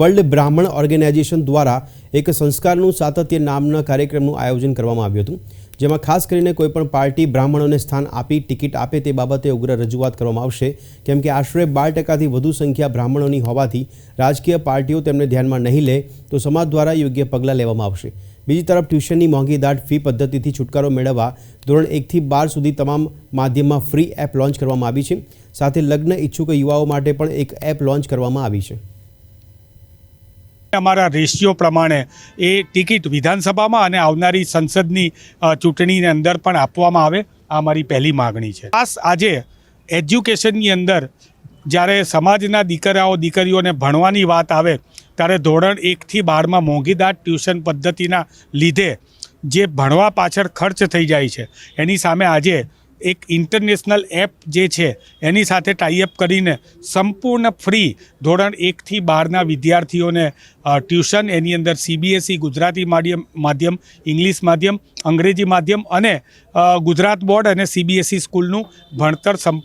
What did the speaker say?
World બ્રાહ્મણ organisation દ્વારા એક સંસ્કારનું સાતત્ય નામના કાર્યક્રમનું આયોજન કરવામાં આવ્યું હતું, જેમાં ખાસ કરીને કોઈપણ પાર્ટી બ્રાહ્મણોને સ્થાન આપી, ટિકિટ આપે તે બાબતે ઉગ્ર રજૂઆત કરવામાં આવશે. કેમ કે આશરે બાર ટકાથી વધુ સંખ્યા બ્રાહ્મણોની હોવાથી રાજકીય પાર્ટીઓ તેમને ધ્યાનમાં નહીં લે, તો સમાજ દ્વારા યોગ્ય પગલાં લેવામાં આવશે. બીજી તરફ ટ્યુશનની મોંઘી દાટ ફી પદ્ધતિથી છુટકારો મેળવવા ધોરણ એકથી બાર સુધી તમામ માધ્યમમાં ફ્રી એપ લોન્ચ કરવામાં આવી છે. સાથે લગ્ન ઈચ્છુક યુવાઓ માટે પણ એક એપ લોન્ચ કરવામાં આવી છે. અમારા રેશિયો પ્રમાણે એ ટિકિટ વિધાનસભામાં અને આવનારી સંસદની ચૂંટણીની અંદર પણ આપવામાં આવે. આ મારી પહેલી માગણી છે. ખાસ આજે એજ્યુકેશનની અંદર જ્યારે સમાજના દીકરાઓ, દીકરીઓને ભણવાની વાત આવે, ત્યારે ધોરણ એકથી બારમાં મોંઘીદાટ ટ્યુશન પદ્ધતિના લીધે જે ભણવા પાછળ ખર્ચ થઈ જાય છે, એની સામે આજે એક ઇન્ટરનેશનલ એપ જે છે, એની સાથે ટાઈઅપ કરીને સંપૂર્ણ ફ્રી ધોરણ એકથી બારના વિદ્યાર્થીઓને ટ્યુશન એની અંદર સીબીએસઈ ગુજરાતી માધ્યમ માધ્યમ ઇંગ્લિશ માધ્યમ, અંગ્રેજી માધ્યમ અને ગુજરાત બોર્ડ અને સીબીએસઈ સ્કૂલનું ભણતર સંપ